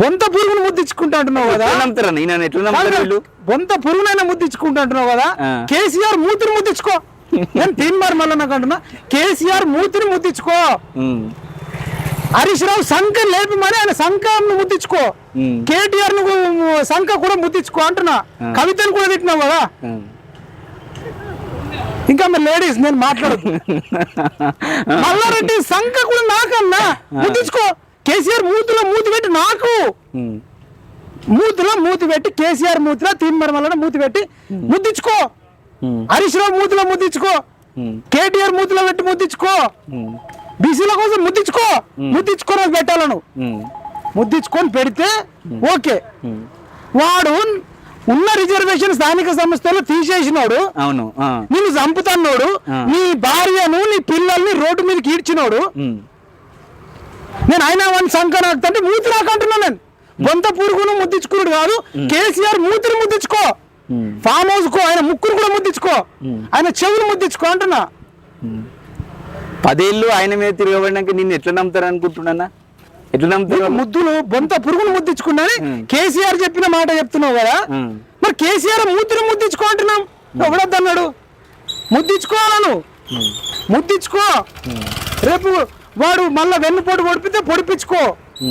బొంత పురుగును ముద్దించుకుంటా అంటున్నావు కదా? నమ్ముతారా నేను ఎట్లా నమ్ముతారు బొంత పురుగునైనా ముద్దించుకుంటా అంటున్నావు కదా. కేసీఆర్ మూతిని ముద్దించుకో. నేను తీన్ మార్ మళ్ళీ నాకు అంటున్నా. కేసీఆర్ మూతిని ముద్దించుకో. హరీష్ రావు సంఖ లేపమని ఆయన సంఖను ముద్దించుకో. కేటీఆర్ను సంఖ కూడా ముద్దించుకో అంటున్నా. కవితను కూడా తిట్టినావు కదా. ఇంకా మరి లేడీస్ నేను మాట్లాడదు మల్లారెడ్డి సంఖ కూడా నాకన్నా. ముద్దించుకో. కేసీఆర్ మూతిలో మూతి పెట్టి నాకు! మూతిలో మూతి పెట్టి కేసీఆర్ మూతిలో తీన్మర్ మల్లన మూతి పెట్టి ముద్దించుకో హరీష్ రావు మూతిలో ముద్దించుకో కేటీఆర్ మూతిలో పెట్టి ముద్దించుకో బీసీల కోసం ముద్దించుకో ముద్దించుకో నాకు పెట్టాలను! ముద్దించుకొని పెడితే ఓకే. వాడు ఉన్న రిజర్వేషన్ స్థానిక సంస్థలు తీసేసినోడు అవును. నిన్ను చంపుతాన్నోడు ఆ. నీ భార్యను నీ పిల్లల్ని రోడ్డు మీదకి ఈడ్చినోడు నేను అయినా వన్ సంఖ నాకుతంటే మూతి నాకు అంటున్నా నేను. గొంత పురుగును ముద్దించుకున్నాడు కాదు కేసీఆర్ మూతిని ముద్దించుకో. ఫామ్ హౌస్ కో ఆయన ముక్కును కూడా ముద్దించుకో. ఆయన చెవులు ముద్దించుకో అంటున్నా. పదేళ్ళు ఆయన మీద తిరగబడినాక నిన్ను ఎట్లా నమ్ముతారు అనుకుంటున్నా ఎట్లా నమ్ముతారు? ముద్దులు బొంత పురుగును ముద్దించుకున్నాని. కేసీఆర్ చెప్పిన మాట చెప్తున్నావు కదా? మరి కేసీఆర్ మూతిని ముద్దించుకో అంటున్నాం. ఎవడద్దన్నాడు? ముద్దించుకోవాలను ముద్దించుకో. రేపు వాడు మళ్ళీ వెన్నుపోటు పొడిపితే పొడిపించుకో.